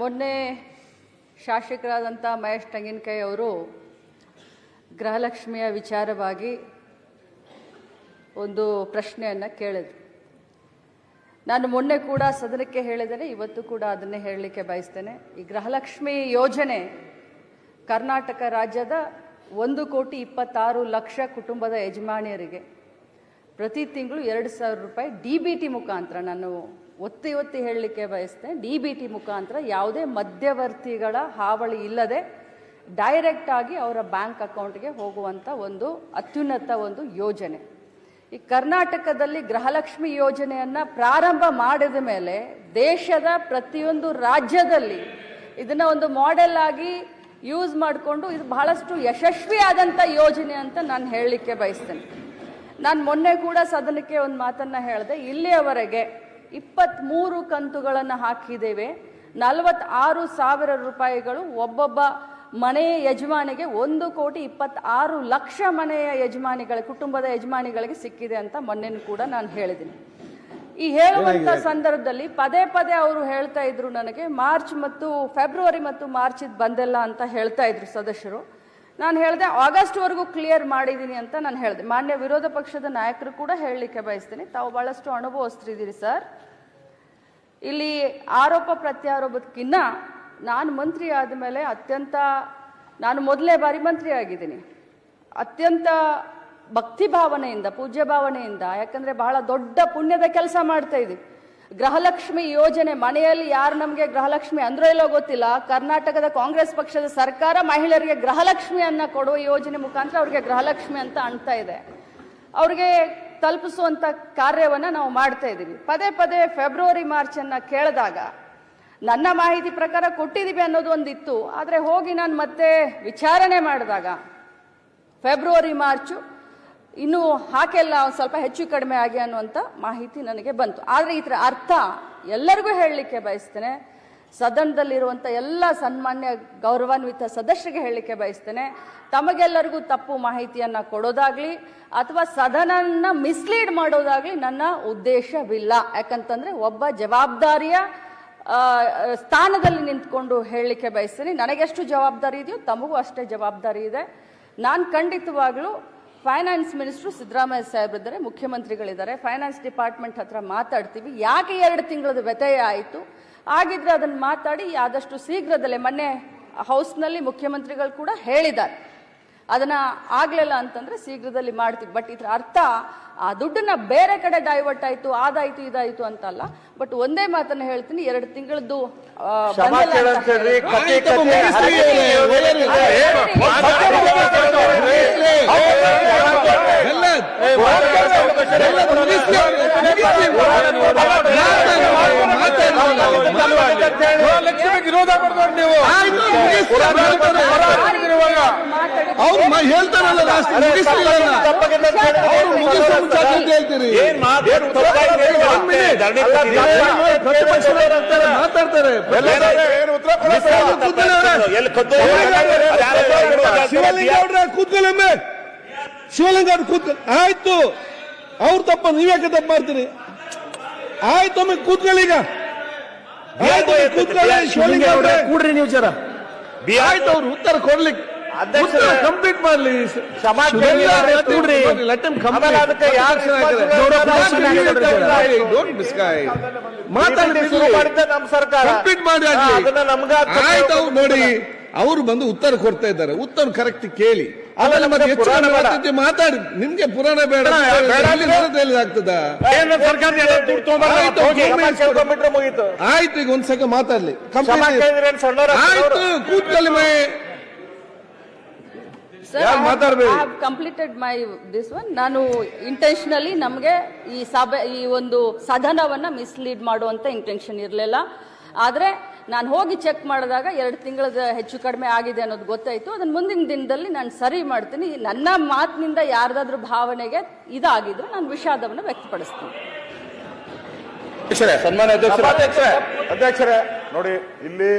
ಮೊನ್ನೆ ಶಾಸಕರಾದಂಥ ಮಹೇಶ್ ತೆಂಗಿನಕಾಯಿ ಅವರು ಗೃಹಲಕ್ಷ್ಮಿಯ ವಿಚಾರವಾಗಿ ಒಂದು ಪ್ರಶ್ನೆಯನ್ನು ಕೇಳಿದ್ರು. ನಾನು ಮೊನ್ನೆ ಕೂಡ ಸದನಕ್ಕೆ ಹೇಳಿದರೆ ಇವತ್ತು ಕೂಡ ಅದನ್ನೇ ಹೇಳಲಿಕ್ಕೆ ಬಯಸ್ತೇನೆ. ಈ ಗೃಹಲಕ್ಷ್ಮಿ ಯೋಜನೆ ಕರ್ನಾಟಕ ರಾಜ್ಯದ ಒಂದು ಕೋಟಿ ಇಪ್ಪತ್ತಾರು ಲಕ್ಷ ಕುಟುಂಬದ ಯಜಮಾನಿಯರಿಗೆ ಪ್ರತಿ ತಿಂಗಳು ಎರಡು ಸಾವಿರ ರೂಪಾಯಿ ಡಿ ಬಿ ಟಿ ಮುಖಾಂತರ ನಾನು ಒತ್ತಿ ಒತ್ತಿ ಹೇಳಲಿಕ್ಕೆ ಬಯಸ್ತೇನೆ. ಡಿ ಬಿ ಟಿ ಮುಖಾಂತರ ಯಾವುದೇ ಮಧ್ಯವರ್ತಿಗಳ ಹಾವಳಿ ಇಲ್ಲದೆ ಡೈರೆಕ್ಟ್ ಆಗಿ ಅವರ ಬ್ಯಾಂಕ್ ಅಕೌಂಟ್ಗೆ ಹೋಗುವಂಥ ಒಂದು ಅತ್ಯುನ್ನತ ಒಂದು ಯೋಜನೆ. ಈ ಕರ್ನಾಟಕದಲ್ಲಿ ಗೃಹಲಕ್ಷ್ಮಿ ಯೋಜನೆಯನ್ನು ಪ್ರಾರಂಭ ಮಾಡಿದ ಮೇಲೆ ದೇಶದ ಪ್ರತಿಯೊಂದು ರಾಜ್ಯದಲ್ಲಿ ಇದನ್ನು ಒಂದು ಮಾಡೆಲ್ ಆಗಿ ಯೂಸ್ ಮಾಡಿಕೊಂಡು ಇದು ಬಹಳಷ್ಟು ಯಶಸ್ವಿಯಾದಂಥ ಯೋಜನೆ ಅಂತ ನಾನು ಹೇಳಲಿಕ್ಕೆ ಬಯಸ್ತೇನೆ. ನಾನು ಮೊನ್ನೆ ಕೂಡ ಸದನಕ್ಕೆ ಒಂದು ಮಾತನ್ನು ಹೇಳಿದೆ, ಇಲ್ಲಿಯವರೆಗೆ ಇಪ್ಪತ್ತ್ಮೂರು ಕಂತುಗಳನ್ನು ಹಾಕಿದ್ದೇವೆ. ನಲವತ್ತಾರು ಸಾವಿರ ರೂಪಾಯಿಗಳು ಒಬ್ಬೊಬ್ಬ ಮನೆಯ ಯಜಮಾನಿಗೆ ಒಂದು ಕೋಟಿ ಇಪ್ಪತ್ತಾರು ಲಕ್ಷ ಮನೆಯ ಯಜಮಾನಿಗಳ ಕುಟುಂಬದ ಯಜಮಾನಿಗಳಿಗೆ ಸಿಕ್ಕಿದೆ ಅಂತ ಮೊನ್ನೆನೂ ಕೂಡ ನಾನು ಹೇಳಿದ್ದೀನಿ. ಈ ಹೇಳುವಂಥ ಸಂದರ್ಭದಲ್ಲಿ ಪದೇ ಪದೇ ಅವರು ಹೇಳ್ತಾ ಇದ್ರು ನನಗೆ ಮಾರ್ಚ್ ಮತ್ತು ಫೆಬ್ರವರಿ ಮತ್ತು ಮಾರ್ಚ್ ಇದು ಬಂದಿಲ್ಲ ಅಂತ ಹೇಳ್ತಾ ಇದ್ರು ಸದಸ್ಯರು. ನಾನು ಹೇಳಿದೆ ಆಗಸ್ಟ್ವರೆಗೂ ಕ್ಲಿಯರ್ ಮಾಡಿದ್ದೀನಿ ಅಂತ ನಾನು ಹೇಳಿದೆ. ಮಾನ್ಯ ವಿರೋಧ ಪಕ್ಷದ ನಾಯಕರು ಕೂಡ ಹೇಳಲಿಕ್ಕೆ ಬಯಸ್ತೀನಿ. ತಾವು ಬಹಳಷ್ಟು ಅನುಭವಿಸ್ತಿದ್ದೀರಿ ಸರ್. ಇಲ್ಲಿ ಆರೋಪ ಪ್ರತ್ಯಾರೋಪಕ್ಕಿನ್ನ ನಾನು ಮಂತ್ರಿ ಆದಮೇಲೆ ಅತ್ಯಂತ, ನಾನು ಮೊದಲನೇ ಬಾರಿ ಮಂತ್ರಿ ಆಗಿದ್ದೀನಿ. ಅತ್ಯಂತ ಭಕ್ತಿ ಭಾವನೆಯಿಂದ, ಪೂಜ್ಯ ಭಾವನೆಯಿಂದ, ಯಾಕಂದರೆ ಬಹಳ ದೊಡ್ಡ ಪುಣ್ಯದ ಕೆಲಸ ಮಾಡ್ತಾ ಇದ್ದೀವಿ. ಗೃಹಲಕ್ಷ್ಮಿ ಯೋಜನೆ, ಮನೆಯಲ್ಲಿ ಯಾರು ನಮಗೆ ಗೃಹಲಕ್ಷ್ಮಿ ಅಂದ್ರೆ ಇಲ್ಲೋ ಗೊತ್ತಿಲ್ಲ, ಕರ್ನಾಟಕದ ಕಾಂಗ್ರೆಸ್ ಪಕ್ಷದ ಸರ್ಕಾರ ಮಹಿಳೆಯರಿಗೆ ಗೃಹಲಕ್ಷ್ಮಿಯನ್ನು ಕೊಡುವ ಯೋಜನೆ ಮುಖಾಂತರ ಅವರಿಗೆ ಗೃಹಲಕ್ಷ್ಮಿ ಅಂತ ಅಣ್ತಾ ಇದೆ. ಅವ್ರಿಗೆ ತಲುಪಿಸುವಂತ ಕಾರ್ಯವನ್ನ ನಾವು ಮಾಡ್ತಾ ಇದ್ದೀವಿ ಪದೇ ಪದೇ ಫೆಬ್ರವರಿ ಮಾರ್ಚ್ ಅನ್ನ ಕೇಳಿದಾಗ ನನ್ನ ಮಾಹಿತಿ ಪ್ರಕಾರ ಕೊಟ್ಟಿದ್ದೀವಿ ಅನ್ನೋದು ಒಂದಿತ್ತು. ಆದರೆ ಹೋಗಿ ನಾನು ಮತ್ತೆ ವಿಚಾರಣೆ ಮಾಡಿದಾಗ, ಫೆಬ್ರವರಿ, ಮಾರ್ಚು ಇನ್ನೂ ಹಾಕೆಲ್ಲ ಒಂದು ಸ್ವಲ್ಪ ಹೆಚ್ಚು ಕಡಿಮೆ ಆಗಿ ಅನ್ನುವಂಥ ಮಾಹಿತಿ ನನಗೆ ಬಂತು. ಆದರೆ ಇದರ ಅರ್ಥ ಎಲ್ಲರಿಗೂ ಹೇಳಲಿಕ್ಕೆ ಬಯಸ್ತೇನೆ. ಸದನದಲ್ಲಿರುವಂಥ ಎಲ್ಲ ಸನ್ಮಾನ್ಯ ಗೌರವಾನ್ವಿತ ಸದಸ್ಯರಿಗೆ ಹೇಳಲಿಕ್ಕೆ ಬಯಸ್ತೇನೆ. ತಮಗೆಲ್ಲರಿಗೂ ತಪ್ಪು ಮಾಹಿತಿಯನ್ನು ಕೊಡೋದಾಗಲಿ ಅಥವಾ ಸದನನ ಮಿಸ್ಲೀಡ್ ಮಾಡೋದಾಗ್ಲಿ ನನ್ನ ಉದ್ದೇಶವಿಲ್ಲ. ಯಾಕಂತಂದ್ರೆ ಒಬ್ಬ ಜವಾಬ್ದಾರಿಯ ಸ್ಥಾನದಲ್ಲಿ ನಿಂತ್ಕೊಂಡು ಹೇಳಲಿಕ್ಕೆ ಬಯಸ್ತೀನಿ. ನನಗೆಷ್ಟು ಜವಾಬ್ದಾರಿ ಇದೆಯೋ ತಮಗೂ ಅಷ್ಟೇ ಜವಾಬ್ದಾರಿ ಇದೆ. ನಾನು ಖಂಡಿತವಾಗ್ಲೂ ಫೈನಾನ್ಸ್ ಮಿನಿಸ್ಟ್ರು ಸಿದ್ದರಾಮಯ್ಯ ಸಾಹೇಬ್ರಿದ್ದಾರೆ ಮುಖ್ಯಮಂತ್ರಿಗಳಿದ್ದಾರೆ. ಫೈನಾನ್ಸ್ ಡಿಪಾರ್ಟ್ಮೆಂಟ್ ಹತ್ರ ಮಾತಾಡ್ತೀವಿ. ಯಾಕೆ ಎರಡು ತಿಂಗಳದ ವ್ಯತ್ಯಯ ಆಯಿತು? ಆಗಿದ್ರೆ ಅದನ್ನು ಮಾತಾಡಿ, ಆದಷ್ಟು ಶೀಘ್ರದಲ್ಲೇ ಮೊನ್ನೆ ಹೌಸ್ನಲ್ಲಿ ಮುಖ್ಯಮಂತ್ರಿಗಳು ಕೂಡ ಹೇಳಿದ್ದಾರೆ. ಅದನ್ನ ಆಗ್ಲಿಲ್ಲ ಅಂತಂದ್ರೆ ಶೀಘ್ರದಲ್ಲಿ ಮಾಡ್ತೀವಿ ಬಟ್ ಇದ್ರ ಅರ್ಥ ಆ ದುಡ್ಡನ್ನ ಬೇರೆ ಕಡೆ ಡೈವರ್ಟ್ ಆಯ್ತು ಅದಾಯ್ತು ಇದಾಯ್ತು ಅಂತಲ್ಲ ಬಟ್ ಒಂದೇ ಮಾತನ್ನ ಹೇಳ್ತೀನಿ ಎರಡು ತಿಂಗಳದ್ದು. ಲಕ್ಷ್ಮಿಗೆ ವಿರೋಧ ಮಾಡಿದವ್ರು ನೀವು ಆಯ್ತು, ಮುಗಿಸ್ಲಿ, ಮಾಡ್ತಾರೆ. ಮಾತಾಡಿ ಅವ್ರು ಹೇಳ್ತಾರಲ್ಲ ಲಾಸ್ಟ್ ಹೇಳ್ತೀರಿ. ಮಾತಾಡ್ತಾರೆ. ಶಿವಲಿಂಗ ಅವ್ರ ಕೂತ್ಕೊಳ್ಳೊಮ್ಮೆ ಶಿವಲಿಂಗ ಅವ್ರು ಕೂತ್ ಆಯ್ತು. ಅವ್ರ ತಪ್ಪ ನೀವ್ಯಾಕೆ ತಪ್ಪು ಮಾಡ್ತೀರಿ? ಆಯ್ತು ಒಮ್ಮೆ ಕೂತ್ಕೊಳ್ಳಿ ಈಗ. ಆಯ್ತು ಕೂತ್ಕೊಳ್ಳಿ ಶಿವಲಿಂಗ ಅವ್ರೆ ಕೂಡ್ರಿ ನೀವು ಜರ. ಆಯ್ತು ಅವ್ರು ಉತ್ತರ ಕೊಡ್ಲಿಕ್ಕೆ. ಕಂಪ್ಲೀಟ್ ಮಾಡ್ಲಿ. ನೋಡಿ. ಅವರು ಬಂದು ಉತ್ತರ ಕೊಡ್ತಾ ಇದ್ದಾರೆ. ಉತ್ತರ ಕರೆಕ್ಟ್ ಕೇಳಿ. ಆಮೇಲೆ ಮತ್ತೆ ಹೆಚ್ಚು ಮಾತಾಡಿ. ನಿಮ್ಗೆ ಪುರಾಣ ಬೇಡ ಆಯ್ತು, ಈಗ ಒಂದ್ಸಕ ಮಾತಾಡ್ಲಿ. ಆಯ್ತು Sir, ಯಾರು I completed my this one ನಾನು ಇಂಟೆನ್ಷನಲಿ ನಮಗೆ ಈ ಸಭೆ ಈ ಒಂದು ಸದನವನ್ನ ಮಿಸ್ಲೀಡ್ ಮಾಡುವಂತ ಇಂಟೆನ್ಷನ್ ಇರಲಿಲ್ಲ. ಆದ್ರೆ ನಾನು ಹೋಗಿ ಚೆಕ್ ಮಾಡಿದಾಗ ಎರಡು ತಿಂಗಳದ ಹೆಚ್ಚು ಕಡಿಮೆ ಆಗಿದೆ ಅನ್ನೋದು ಗೊತ್ತಾಯ್ತು. ಅದನ್ನ ಮುಂದಿನ ದಿನದಲ್ಲಿ ನಾನು ಸರಿ ಮಾಡ್ತೀನಿ. ನನ್ನ ಮಾತಿನಿಂದ ಯಾರ್ದಾದ್ರೂ ಭಾವನೆಗೆ ಇದಾಗಿದ್ರೆ ನಾನು ವಿಷಾದವನ್ನು ವ್ಯಕ್ತಪಡಿಸ್ತೀನಿ. ಸನ್ಮಾನ್ಯ ಅಧ್ಯಕ್ಷರೇ. ಅಧ್ಯಕ್ಷರೇ ನೋಡಿ ಇಲ್ಲಿ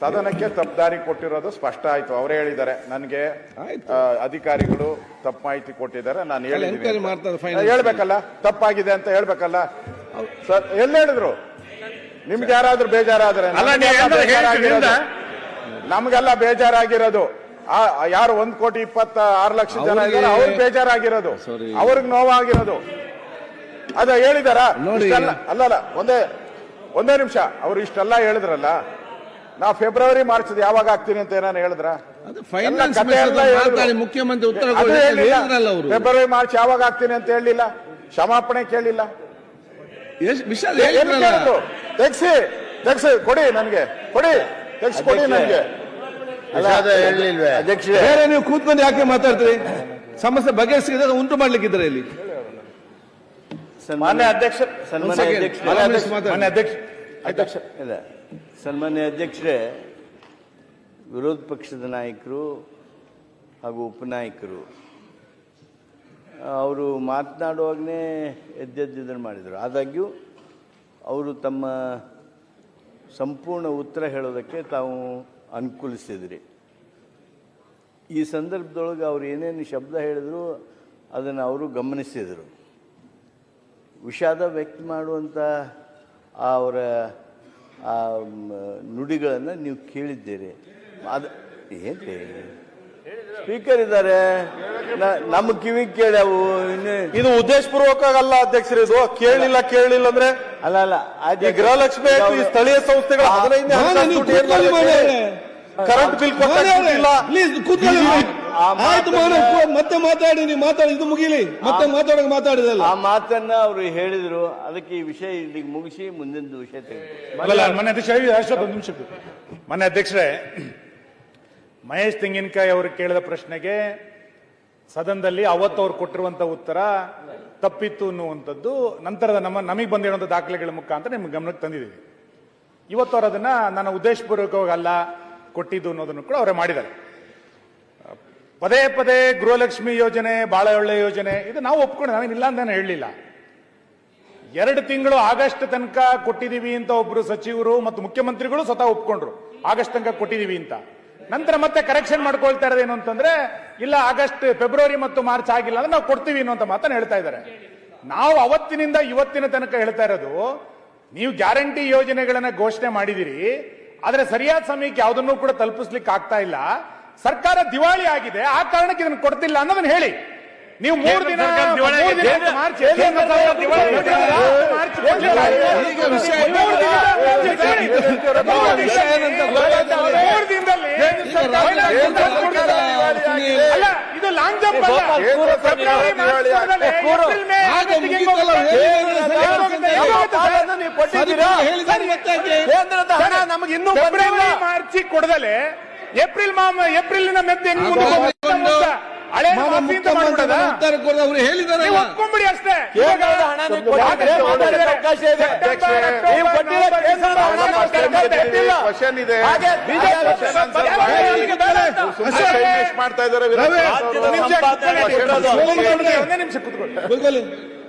ಸದನಕ್ಕೆ ತಪ್ಪದಾರಿ ಕೊಟ್ಟಿರೋದು ಸ್ಪಷ್ಟ ಆಯ್ತು. ಅವರೇ ಹೇಳಿದ್ದಾರೆ. ನನಗೆ ಅಧಿಕಾರಿಗಳು ತಪ್ಪು ಮಾಹಿತಿ ಕೊಟ್ಟಿದ್ದಾರೆ. ನಾನು ಹೇಳಿದ್ದೀನಿ finance. ಹೇಳ್ಬೇಕಲ್ಲ? ತಪ್ಪಾಗಿದೆ ಅಂತ ಹೇಳ್ಬೇಕಲ್ಲ? ಸರ್ ಎಲ್ಲಿ ಹೇಳಿದ್ರು? ನಿಮ್ಗೆ ಯಾರಾದ್ರೂ ಬೇಜಾರಾದ್ರೆ ನಮ್ಗೆಲ್ಲ ಬೇಜಾರಾಗಿರೋದು. ಹೇಳ್ತೀರಿಂದ? ನಮ್ಗೆಲ್ಲ ಬೇಜಾರಾಗಿರೋದು. ಆ ಯಾರು ಒಂದ್ ಕೋಟಿ ಇಪ್ಪತ್ತ ಆರು ಲಕ್ಷ ಜನ ಅವ್ರಿಗೆ- ಇದ್ದಾರೆ ಅವ್ರಿಗೆ ಬೇಜಾರಾಗಿರೋದು. ಅವ್ರಿಗೆ ನೋವಾಗಿರೋದು. ಅದ ಹೇಳಿದಾರ? ಅಲ್ಲ ಅಲ್ಲಲ್ಲ ಒಂದೇ ಒಂದೇ ನಿಮಿಷ. ಅವ್ರು ಇಷ್ಟೆಲ್ಲ ಹೇಳಿದ್ರಲ್ಲ? ನಾ ಫೆಬ್ರವರಿ ಮಾರ್ಚ್ ಯಾವಾಗ ಆಗ್ತೀನಿ ಅಂತ ಏನಾರು ಹೇಳಿದ್ರ? ಮುಖ್ಯಮಂತ್ರಿ ಉತ್ತರ ಫೆಬ್ರವರಿ ಮಾರ್ಚ್ ಯಾವಾಗ ಆಗ್ತೀನಿ ಅಂತ ಹೇಳಿಲ್ಲ. ಕ್ಷಮಾಪಣೆ ಕೇಳಿಲ್ಲ. ತೆಗ್ಸಿ ತೆಗ್ಸಿ ಕೊಡಿ ನನ್ಗೆ. ಕೊಡಿ ತೆಗ್ಸಿ ಕೊಡಿ ನನ್ಗೆ. ಅಧ್ಯಕ್ಷರೇ. ಬೇರೆ ನೀವು ಕೂತ್ಕೊಂಡು ಯಾಕೆ ಮಾತಾಡ್ತೀರಿ? ಸಮಸ್ಯೆ ಬಗೆಹರಿಸಿದ್ರೆ ಉಂಟು ಮಾಡ್ಲಿಕ್ಕಿದ್ರೆ ಇಲ್ಲಿ. ಮಾನ್ಯ ಅಧ್ಯಕ್ಷ ಮಾನ್ಯ ಅಧ್ಯಕ್ಷ ಅಧ್ಯಕ್ಷ ಇಲ್ಲ. ಸನ್ಮಾನ್ಯ ಅಧ್ಯಕ್ಷರೇ, ವಿರೋಧ ಪಕ್ಷದ ನಾಯಕರು ಹಾಗೂ ಉಪನಾಯಕರು ಅವರು ಮಾತನಾಡುವಾಗಲೇ ಎದ್ದೆದ್ದಿದ್ದನ್ನು ಮಾಡಿದರು. ಆದಾಗ್ಯೂ, ಅವರು ತಮ್ಮ ಸಂಪೂರ್ಣ ಉತ್ತರ ಹೇಳೋದಕ್ಕೆ ತಾವು ಅನುಕೂಲಿಸಿದ್ರಿ. ಈ ಸಂದರ್ಭದೊಳಗೆ ಅವ್ರು ಏನೇನು ಶಬ್ದ ಹೇಳಿದ್ರು, ಅದನ್ನು ಅವರು ಗಮನಿಸಿದರು. ವಿಷಾದ ವ್ಯಕ್ತ ಮಾಡುವಂಥ ಅವರ ನುಡಿಗಳನ್ನು ನೀವು ಕೇಳಿದ್ದೀರಿ. ಅದು ಏನು ಸ್ಪೀಕರ್ ಇದ್ದಾರೆ. ನಮ್ಮ ಕಿವಿ ಕೇಳ್ಯಾವು ಇನ್ನು ಇದು ಉದ್ದೇಶಪೂರ್ವಕ ಅಲ್ಲ ಅಧ್ಯಕ್ಷರು ಇದು ಕೇಳಲಿಲ್ಲ ಕೇಳಲಿಲ್ಲ ಅಂದ್ರೆ ಅಲ್ಲ ಅಲ್ಲ. ಈ ಗೃಹಲಕ್ಷ್ಮಿ ಆಯ್ತು, ಈ ಸ್ಥಳೀಯ ಸಂಸ್ಥೆಗಳ ಹದಿನೈದನೇ ಕರೆಂಟ್ ಬಿಲ್ ಕೊಟ್ಟಿಲ್ಲ ಆಯ್ತು ಮತ್ತೆ ಮಾತಾಡಿ ನೀವು ಮಾತಾಡಿ ಇದು ಮುಗಿಲಿ. ಮತ್ತೆ ಮಾತಾಡಕ್ ಮಾತಾಡಿದಲ್ಲ ಆ ಮಾತನ್ನ ಅವರು ಹೇಳಿದ್ರು ಅದಕ್ಕೆ ಈ ವಿಷಯ ಇಲ್ಲಿಗೆ ಮುಗಿಸಿ ಮುಂದಿನ ವಿಷಯ ತೆಗೆದು ಮನೆ ಅಧ್ಯಕ್ಷ ಒಂದು ನಿಮಿಷ ಮನೆ ಅಧ್ಯಕ್ಷರೇ ಮಹೇಶ್ ತೆಂಗಿನಕಾಯಿ ಅವರು ಕೇಳಿದ ಪ್ರಶ್ನೆಗೆ ಸದನದಲ್ಲಿ ಅವತ್ತು ಅವ್ರು ಕೊಟ್ಟಿರುವಂತ ಉತ್ತರ ತಪ್ಪಿತ್ತು ಅನ್ನುವಂಥದ್ದು ನಂತರದ ನಮ್ಮ ನಮಗೆ ಬಂದಿರುವಂತ ದಾಖಲೆಗಳ ಮುಖಾಂತರ ನಿಮ್ಗೆ ಗಮನಕ್ಕೆ ತಂದಿದ್ದೀವಿ. ಇವತ್ತು ಅವ್ರು ಅದನ್ನ ನನ್ನ ಉದ್ದೇಶಪೂರ್ವಕವಾಗಿ ಅಲ್ಲ ಕೊಟ್ಟಿದ್ದು ಅನ್ನೋದನ್ನು ಕೂಡ ಅವರೇ ಮಾಡಿದ್ದಾರೆ. ಪದೇ ಪದೇ ಗೃಹಲಕ್ಷ್ಮಿ ಯೋಜನೆ ಬಾಳೆ ಒಳ್ಳೆ ಯೋಜನೆ, ಇದು ನಾವು ಒಪ್ಕೊಂಡು ನಾವೇನಿಲ್ಲ ಅಂತ ನಾನು ಹೇಳಲಿಲ್ಲ. ಎರಡು ತಿಂಗಳು ಆಗಸ್ಟ್ ತನಕ ಕೊಟ್ಟಿದೀವಿ ಅಂತ ಒಬ್ರು ಸಚಿವರು ಮತ್ತು ಮುಖ್ಯಮಂತ್ರಿಗಳು ಸ್ವತಃ ಒಪ್ಕೊಂಡ್ರು, ಆಗಸ್ಟ್ ತನಕ ಕೊಟ್ಟಿದೀವಿ ಅಂತ. ನಂತರ ಮತ್ತೆ ಕರೆಕ್ಷನ್ ಮಾಡ್ಕೊಳ್ತಾ ಇರೋದೇನು ಅಂತಂದ್ರೆ, ಇಲ್ಲ, ಆಗಸ್ಟ್, ಫೆಬ್ರವರಿ ಮತ್ತು ಮಾರ್ಚ್ ಆಗಿಲ್ಲ ಅಂದ್ರೆ ನಾವು ಕೊಡ್ತೀವಿ ಅನ್ನೋ ಮಾತನ್ನು ಹೇಳ್ತಾ ಇದ್ದಾರೆ. ನಾವು ಅವತ್ತಿನಿಂದ ಇವತ್ತಿನ ತನಕ ಹೇಳ್ತಾ ಇರೋದು, ನೀವು ಗ್ಯಾರಂಟಿ ಯೋಜನೆಗಳನ್ನ ಘೋಷಣೆ ಮಾಡಿದಿರಿ, ಆದ್ರೆ ಸರಿಯಾದ ಸಮಯಕ್ಕೆ ಯಾವುದನ್ನು ಕೂಡ ತಲುಪಿಸ್ಲಿಕ್ಕೆ ಆಗ್ತಾ ಇಲ್ಲ. ಸರ್ಕಾರ ದಿವಾಳಿ ಆಗಿದೆ ಆ ಕಾರಣಕ್ಕೆ ಇದನ್ನು ಕೊಡ್ತಿಲ್ಲ ಅನ್ನೋದನ್ನ ಹೇಳಿ. ನೀವು ಮೂರು ದಿನ ಮೂರು ದಿನ ಮಾರ್ಚ್ ಅಲ್ಲ ಇದು ಲಾಂಗ್ ಜಂಪ್ ಕೇಂದ್ರದ ಹಣ? ನಮಗೆ ಇನ್ನೂ ಮಾರ್ಚಿ ಮಾರ್ಚ್ ಕೊಡದಲೆ ಏಪ್ರಿಲ್ ಮಾಮ ಏಪ್ರಿಲ್ ಮೆತ್ತೆ ಹೆಂಗ್ ಮುಂದೆ ಹಳೆ ಅವ್ರು ನೀವು ಹೇಳಿದಾರಲ್ಲ ಅಷ್ಟೇ. ಅವಕಾಶ ಇದೆ. ಕ್ವಶನ್ ಇದೆ. ಮಾಡ್ತಾ ಇದ್ದಾರೆ. ಒಂದೇ ನಿಮಿಷ ಕೂತ್ಕೊಳ್ಳಿ.